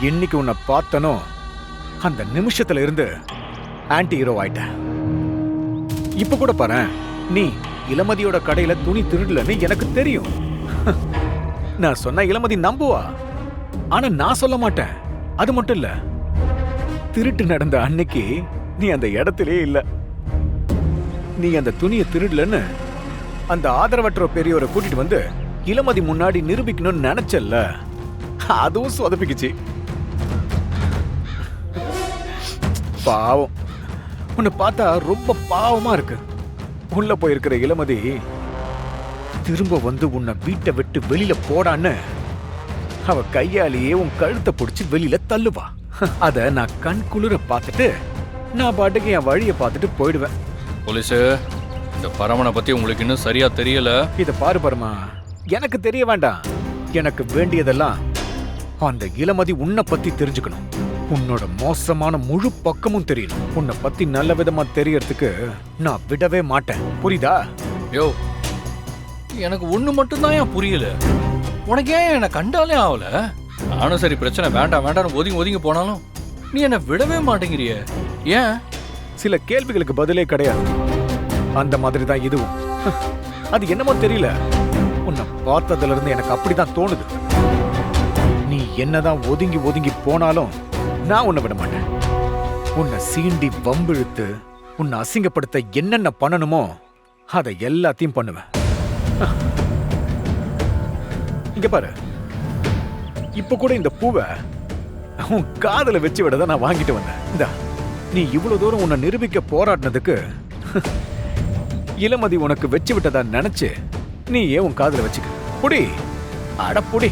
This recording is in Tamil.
என்னைக்கு உன்னை பார்த்தனோ அந்த நிமிஷத்துல இருந்து ஆன்டி ஹீரோ ஆயிட்டேன் இப்ப கூட பாரு நீ இளமதியோட கடையில துணி திருடலன்னு எனக்கு தெரியும். நான் சொன்ன இளமதி நம்புவா? ஆனா நான் சொல்ல மாட்டேன். அது மட்டும் இல்ல திருட்டு நடந்த அன்னைக்கு நீ அந்த இடத்திலே இல்ல. நீ அந்த துணியை திருடலன்னு அந்த ஆதரவற்ற பெரியவரை கூட்டிட்டு வந்து இளமதி முன்னாடி நிரூபிக்கணும்னு நினைச்சல்ல. அதுவும் சொதப்பிக்குச்சு. பாவம். உன்னை பார்த்தா ரொம்ப பாவமா இருக்கு. உள்ள போயிருக்கிற இளமதி திரும்ப வந்து உன்னை வீட்டை விட்டு வெளியில போடான்னு அவ கையாலேயே உன் கழுத்தை பிடிச்சி வெளியில தள்ளுவா. அத நான் கண் குளிர பார்த்துட்டு நான் பாட்டுக்கு என் வழியை பார்த்துட்டு போயிடுவேன். போலீஸு இந்த பரமனை பத்தி உங்களுக்கு இன்னும் சரியா தெரியல. இத பாரு பரமா. எனக்கு தெரிய வேண்டாம். எனக்கு வேண்டியதெல்லாம் அந்த இளமதி உன்னை பத்தி தெரிஞ்சுக்கணும். உன்னோட மோசமான முழு பக்கமும் தெரியணும். உன்னை பத்தி நல்ல விதமா தெரியறதுக்கு நான் விடவே மாட்டேன். புரியுதா? யோ எனக்கு ஒண்ணு மட்டும்தான் ஏன் புரியல. உனக்கு ஏன் என்னை கண்டாலே ஆகல நானும் சரி பிரச்சனை வேண்டாம் வேண்டாம்னு ஒதுங்கி ஒதுங்கி போனாலும் நீ என்னை விடவே மாட்டேங்கிறியே. ஏன்? சில கேள்விகளுக்கு பதிலே கிடையாது. அந்த மாதிரி தான் இதுவும். அது என்னமோ தெரியல. உன்னை பார்த்ததுல இருந்து எனக்கு அப்படிதான் தோணுது. நீ என்னதான் ஒதுங்கி ஒதுங்கி போனாலும் நான் உன்னை விட மாட்டேன். உன்னை சீண்டி வம்பிழுத்து உன்னை அசிங்கப்படுத்த என்னென்ன பண்ணணுமோ அதை எல்லாத்தையும் பண்ணுவேன். இங்க பாரு. இப்ப கூட இந்த பூவை உன் காதல வச்சு விட தான் நான் வாங்கிட்டு வந்தேன். இந்த நீ இவ்வளவு தூரம் உன்னை நிரூபிக்க போராடினதுக்கு இளமதி உனக்கு வச்சு விட்டதா நினைச்சு நீ ஏன் உன் காதல வச்சுக்க. புடி. அட புடி.